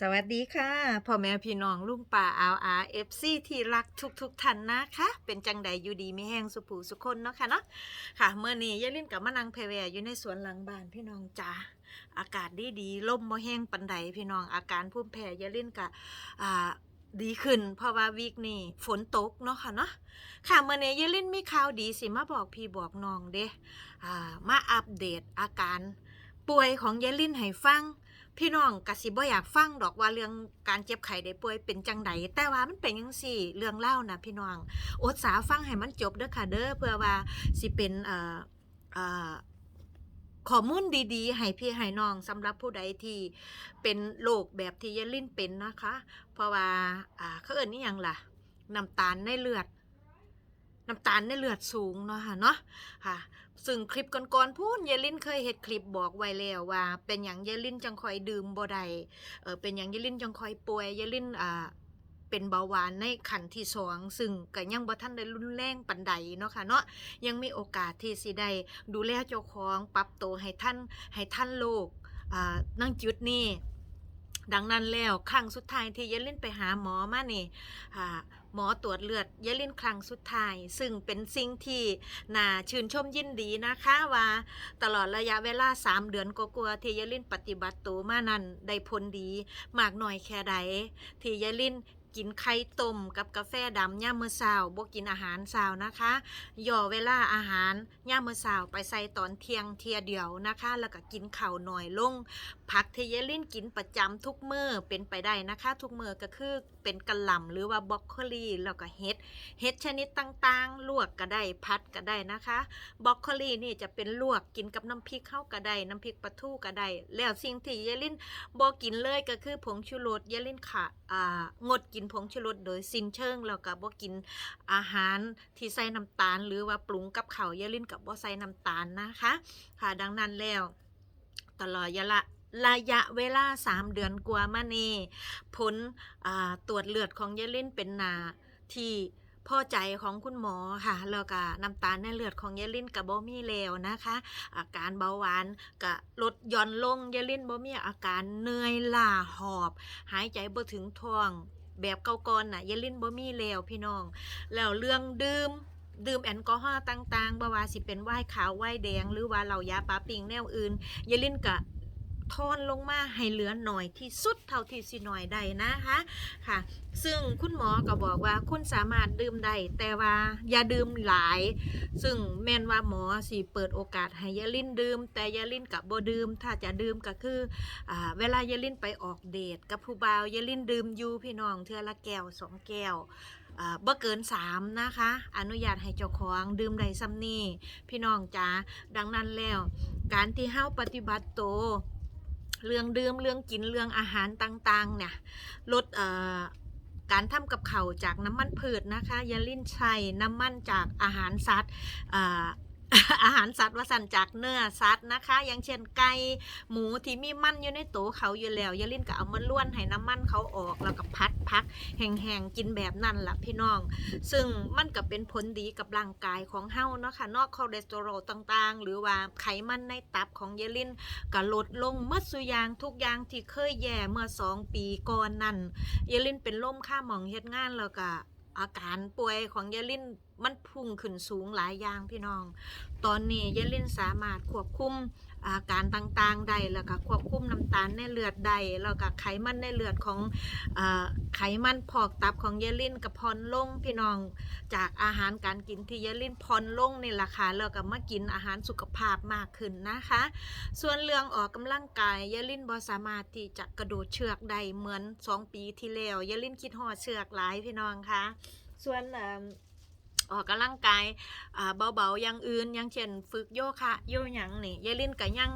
สวัสดีค่ะพ่อแม่พี่น้องลุงป่าอาวอาเอฟซีที่รักทุกทุกท่านนะคะ เป็นจังใดอยู่ดีไม่แห้งสุผูสุคนเนาะค่ะเนาะค่ะเมื่อนี้ยายลินกับมะนังเพแวอยู่ในสวนหลังบ้านพี่น้องจ้าอากาศดีดีลมบ่แห้งปันใดพี่น้องอาการพุ่มแพ้ยายลินกับอ่าดีขึ้น เพราะว่าวีคนี้ฝนตกเนาะค่ะเนาะค่ะเมื่อนี้ยายลินมีข่าวดีสิมาบอกพี่บอกน้องเด้อ่ามาอัปเดตอาการป่วยของยายลินให้ฟัง พี่น้องกสิบ่อยากฟังดอกว่าเรื่องการเจ็บไข้ได้ป่วยเป็นจังใดแต่ว่ามันเป็นจังซี่เรื่องเล่านะพี่น้องอดสาฟังให้มันจบเด้อค่ะเด้อเพื่อว่าสิเป็นเอ่อเอ่อข้อมูลดีๆ ให้พี่ให้น้องสำหรับผู้ใดที่เป็นโรคแบบที่ยายลินเป็นนะคะ เพราะว่าอ่าเขาเอิ้นนี่ยังล่ะน้ำตาลในเลือด น้ำตาลในเลือดสูงเนาะค่ะเนาะค่ะ ซึ่งคลิปก่อนๆพูนเยลินเคยเฮ็ดคลิปบอกไว้แล้วว่า เป็นอย่างเยลินจังคอยดื่มบ่ได้เออเป็นอย่างเยลินจังคอยป่วยเยลินอ่าเป็นเบาหวานในขันที่สองซึ่งก็ยังบ่ทันได้รุนแรงปานใดเนาะค่ะเนาะยังมีโอกาสที่สิได้ดูแลเจ้าของปรับตัวให้ท่านให้ท่านโลกอ่านั่งจุดนี้ดังนั้นแล้วครั้งสุดท้ายที่เยลินไปหาหมอมานี่อ่า หมอตรวจเลือดเยลินครั้งสุดท้าย ซึ่งเป็นสิ่งที่น่าชื่นชมยินดีนะคะว่าตลอดระยะเวลา 3 เดือนกว่าๆที่เยลินปฏิบัติตัวมานั้นได้ผลดี มากหน้อยแค่ใดที่เยลินกินไข่ต้มกับกาแฟดำย่ามมื้อเช้าบ่กินอาหารเช้านะคะย่อเวลาอาหารย่ามมื้อเช้าไปใส่ตอนเที่ยงเทียเดียวนะคะ แล้วก็กินข้าวน้อยลงผักที่ยายลินกินประจำทุกมือเป็นไปได้นะคะ ทุกมือก็คือเป็นกะหล่ำหรือว่าบรอกโคลีแล้วก็เห็ดเห็ดชนิดต่างๆ ลวกก็ได้พัดก็ได้นะคะบรอกโคลีนี่จะเป็นลวกกินกับน้ำพริกเข้าก็ได้น้ำพริกปลาทูก็ได้แล้วสิ่งที่ยายลินบ่กินเลยก็คือผงชูรสยายลินค่ะงดกินผงชูรสโดยสิ้นเชิงแล้วก็บ่กินอาหารที่ใส่น้ำตาล หรือว่าปรุงกับข้าวยายลินกับบ่ใส่น้ำตาลนะคะ ค่ะดังนั้นแล้วตลอดยะละ ระยะเวลา 3 เดือนกว่ามานี่ผลตรวจเลือดของเยลินเป็นนาที่พอใจของคุณหมอค่ะแล้วก็น้ำตาลในเลือดของเยลินกับบมีแล้วนะคะ อาการเบาหวานก็ลดย่อนลงเยลินบมีอาการเหนื่อยล้าหอบ หายใจบ่ถึงท้องแบบเก่าก่อนน่ะเยลินบมีแล้วพี่น้อง แล้วเรื่องดื่มดื่มแอลกอฮอล์ต่างๆบ่ว่าสิเป็นไวน์ขาวไวน์แดง หรือว่าเหล้ายาปาปิงแนวอื่นยายลินกะ ทอนลงมาให้เหลือหน่อยที่สุดเท่าที่สิหน่อยได้นะคะค่ะ ซึ่งคุณหมอก็บอกว่าคุณสามารถดื่มได้แต่ว่าอย่าดื่มหลาย ซึ่งแม่นว่าหมอสิเปิดโอกาสให้ยาลินดื่ม แต่ยาลินกับบ่ดื่ม ถ้าจะดื่มก็คืออเวลายาลินไปออกเดทกับผู้บ่าวยาลินดื่มอยู่พี่น้องเทือละแก้วสองแก้วอ่าบ่เกินสามนะคะ อนุญาตให้เจ้าของดื่มได้ซ้ำนี่พี่น้องจ๋าดังนั้นแล้ว การที่เฮาปฏิบัติโต เรื่องดื่มเรื่องกินเรื่องอาหารต่างๆ เนี่ยลดการทำกับเข่าจากน้ำมันพืชนะคะอยาลิ้นชัยน้ำมันจากอาหารสัตว์ อาหารสัตว์วสันจากเนื้อสัตว์นะคะ อย่างเช่นไก่หมูที่มีมันอยู่ในตัวเขาอยู่แล้วยาลินก็เอามาล้วนให้น้ำมันเขาออกแล้วก็พัดพักแห้งๆกินแบบนั้นล่ะพี่น้อง ซึ่งมันก็เป็นผลดีกับร่างกายของเฮาเนาะค่ะนอกคอเลสเตอรอลต่างๆ หรือว่าไขมันในตับของเยลินก็ลดลงเมื่อสุยางทุกอย่างที่เคยแย่เมื่อสองปีก่อนนั่นเยลินเป็นล่มค่าหมองเฮ็ดงานแล้วก็ อาการป่วยของเยลินมันพุ่งขึ้นสูงหลายอย่างพี่น้อง ตอนนี้เยลินสามารถควบคุมอาการต่างๆได้แล้วก็ควบคุมน้ำตาลในเลือดได้แล้วก็ไขมันในเลือดของอไขมันพอกตับของเยลินกับพรลงพี่น้องจากอาหารการกินที่ยายลินพรลงนี่แหละค่ะแล้วก็มากินอาหารสุขภาพมากขึ้นนะคะ ส่วนเรื่องออกกำลังกายยายลินบ่สามารถที่จะกระโดดเชือกได้เหมือน 2 ปีที่แล้วยาลินคิดฮอดเชือกหลายพี่น้องคะส่วน อออกกำลังกายเบาๆอย่างอื่นอย่างเช่นฝึกโยคะโยหยังนี่ยายลินก็ยัง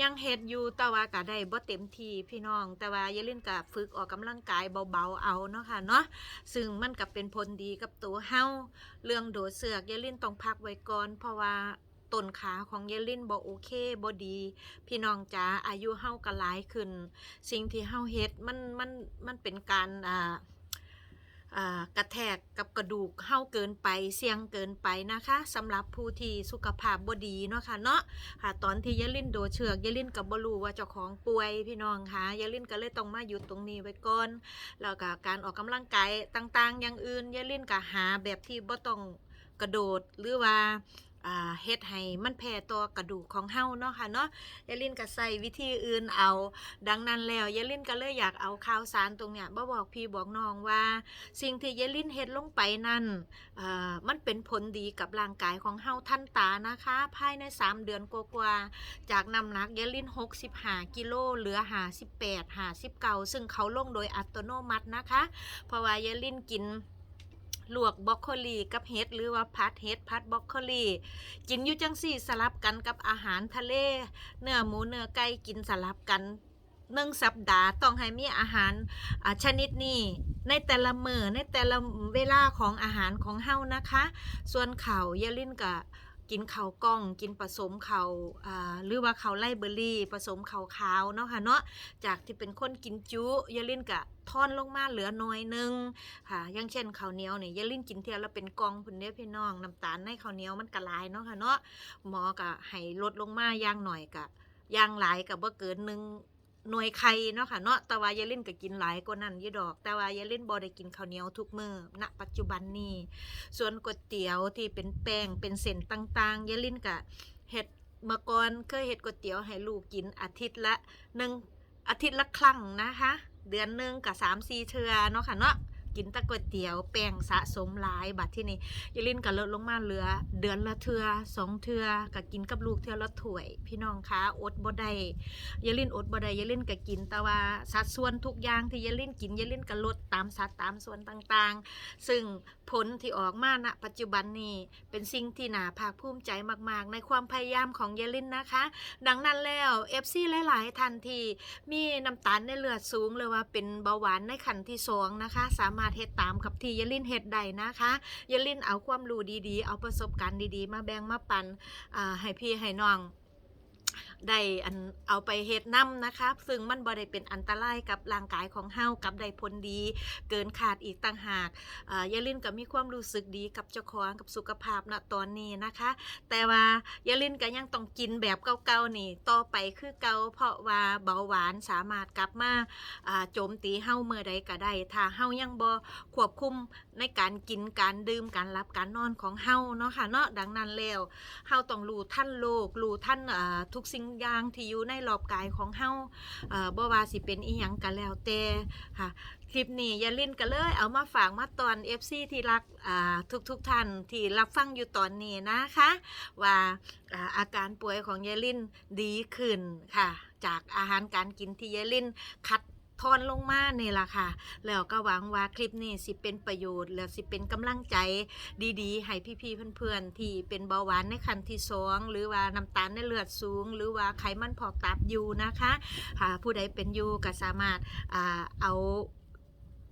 ยังเฮ็ดอยู่แต่ว่าก็ได้บ่เต็มที่พี่น้อง แต่ว่ายายลินก็ฝึกออกกำลังกายเบาๆเอาเนาะค่ะเนาะซึ่งมันก็เป็นผลดีกับตัวเฮาเรื่องโดดเสือกเยลินต้องพักไว้ก่อนเพราะว่าต้นขาของเยลินบ่โอเคบ่ดี พี่น้องจ๋าอายุเฮาก็หลายขึ้น สิ่งที่เฮาเฮ็ดมันมันมันเป็นการอ่า กระแทกกับกระดูกเฮาเกินไปเสี่ยงเกินไปนะคะสำหรับผู้ที่สุขภาพบ่ดีเนาะค่ะเนาะค่ะตอนที่ยาลินโดเชือกยาลินกับบรูว่าเจ้าของป่วยพี่น้องค่ะยาลินก็เลยต้องมาหยุดตรงนี้ไว้ก่อนแล้วก็การออกกำลังกายต่างๆ อย่างอื่นยาลินก็หาแบบที่บ่ต้องกระโดดหรือว่า เฮ็ดให้มันแพ้ต่อกระดูกของเฮาเนาะค่ะเนาะยายลินก็ใส่วิธีอื่นเอา ดังนั้นแล้วยายลินก็เลยอยากเอาข่าวสารตรงเนี้ยมาบอกพี่บอกน้องว่า สิ่งที่ยายลินเฮ็ดลงไปนั่นเอ่อมันเป็นผลดีกับร่างกายของเฮาท่านตานะคะ ภายใน 3 เดือนกว่าๆจากน้ำหนักยายลิน 65 กิโลเหลือ 58 59ซึ่งเขาลงโดยอัตโนมัตินะคะ เพราะว่ายายลินกิน ลวกบรอกโคลีกับเห็ดหรือว่าพัดเห็ดพัดบรอกโคลีกินอยู่จังสี่สลับกันกับอาหารทะเล เนื้อหมูเนื้อไก่กินสลับกันหนึ่งสัปดาห์ต้องให้มีอาหารชนิดนี้ในแต่ละมือในแต่ละเวลาของอาหารของเฮานะคะ ส่วนเขาเยาลินกับ กินข้าวกล้อง กินผสมเขาวอ่าหรือว่าเขาวไล่เบอร์รี่ ผสมเขาวขาวเนาะค่ะเนาะจากที่เป็นคนกินจุยาลินก็ทอนลงมาเหลือน้อยหนึงค่ะอย่างเช่นข้าวเหนียวเนี่ยยาลินกินเทียละเป็นกองพุ่นเด้อพี่น้องน้ำตาลในข้าวเหนียวมันก็หลายเนาะค่ะเนาะหมอก็ให้ลดลงมาอย่างหน่อยก็อย่างหลายก็บ่เกินหนึ่ง หน่วยไข่เนาะค่ะเนาะแต่ว่ายายลินก็กินหลายกว่านั้นยี่ดอก แต่ว่ายายลินบ่ได้กินข้าวเหนียวทุกมื้อณปัจจุบันนี้ส่วนก๋วยเตี๋ยวที่เป็นแป้งเป็นเส้นต่างๆยายลินก็เฮ็ดเมื่อก่อนเคยเฮ็ดก๋วยเตี๋ยวให้ลูกกินอาทิตย์ละหนึ่งอาทิตย์ละครั้งนะคะเดือนหนึ่งกับสามสี่เทือเนาะค่ะเนาะ กินตะก๋วยเตี๋ยว แป้งสะสมหลายบัดที่นี่ยายลินก็ลดลงมาเหลือ เดือนละเทือสองเทือก็กินกับลูกเทือละถ้วย พี่น้องคะอดบ่ได้ยายลินอดบ่ได้ยายลินก็กินแต่ว่าสัดส่วนทุกอย่างที่ยายลินกินยายลินก็ลดตามสัดตามส่วนต่างๆ ซึ่งผลที่ออกมาณปัจจุบันนี้เป็นสิ่งที่น่าภาคภูมิใจมากๆ ในความพยายามของเยลินนะคะ ดังนั้นแล้ว FC หลาย ๆท่านที่มีน้ำตาลในเลือดสูงเลยว่าเป็นเบาหวานในขั้นที่สองนะคะ สามารถเฮ็ดตามกับที่ยลินเฮ็ดได้นะคะยลินเอาความรู้ดีๆ เอาประสบการณ์ดีๆ มาแบ่งมาปันให้พี่ให้น้อง ได้อันเอาไปเฮ็ดน้ำนะคะ ซึ่งมันบ่ได้เป็นอันตรายกับร่างกายของเฮากับได้ผลดี เกินขาดอีกต่างหากอ่ยาลินก็มีความรู้สึกดีกับเจ้าของกับสุขภาพณตอนนี้นะคะ แต่ว่ายาลินก็ยังต้องกินแบบเก่าๆนี่ต่อไปคือเก่าเพราะว่าเบาหวานสามารถกลับมาอ่าโจมตีเฮาเมื่อใดก็ได้ถ้าเฮายังบ่ควบคุมในการกินการดื่มการรับการนอนของเฮาเนาะค่ะเนาะดังนั้นแล้วเฮาต้องรู้ท่านโลกรู้ท่านอ่าทุกสิ่งอย่างที่อยู่ในรอบกายของเฮาเอ่อบ่ว่าสิเป็นอีหยังก็แล้วแต่ค่ะคลิปนี้ยาลินก็เลยเอามาฝากมาตอน FC ที่รักอ่าทุกๆทท่านที่รับฟังอยู่ตอนนี้นะคะว่าอ่าอาการป่วยของยายลินดีขึ้นค่ะ จากอาหารการกินที่ยายลินคัด ทอนลงมาเนี่ยล่ะค่ะ แล้วก็หวังว่าคลิปนี้สิเป็นประโยชน์ แล้วสิเป็นกำลังใจดีๆ ให้พี่ๆเพื่อนๆ ที่เป็นเบาหวานในขั้นที่สองหรือว่าน้ำตาลในเลือดสูง หรือว่าไขมันพอกตับอยู่นะคะผู้ใดเป็นอยู่ก็สามารถอาเอา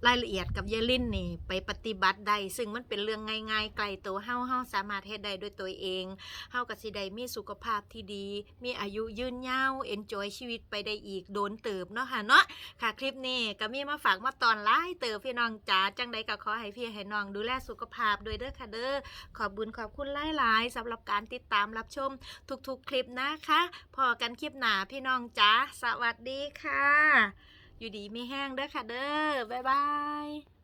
รายละเอียดกับเยลินนี่ไปปฏิบัติได้ซึ่งมันเป็นเรื่องง่ายๆ ไกลตัวเฮาเฮาสามารถเฮ็ดได้ด้วยตัวเองเฮาก็สิได้มีสุขภาพที่ดี มีอายุยืนยาวเอนจอยชีวิตไปได้อีกโดนเติบเนาะค่ะเนาะค่ะคลิปนี้ก็มีมาฝากมาตอนหลายเติบพี่น้องจ๋าจังใดก็ขอให้พี่ให้น้องดูแลสุขภาพด้วยเด้อค่ะเด้อขอบบุญขอบคุณหลายๆสำหรับการติดตามรับชมทุกๆคลิปนะคะพอกันคลิปหนาพี่น้องจ๋าสวัสดีค่ะ อยู่ดีไม่แห้งเด้อค่ะเด้อบ๊ายบาย